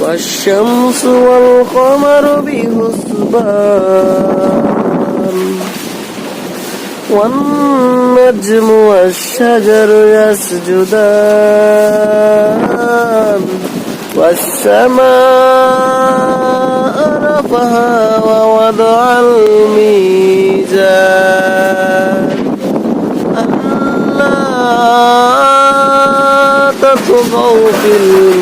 والشمس والقمر بحسبان. والنجم والشجر يسجدان. والسماء رفعها ووضع الميزان. ألا تطغوا في الميزان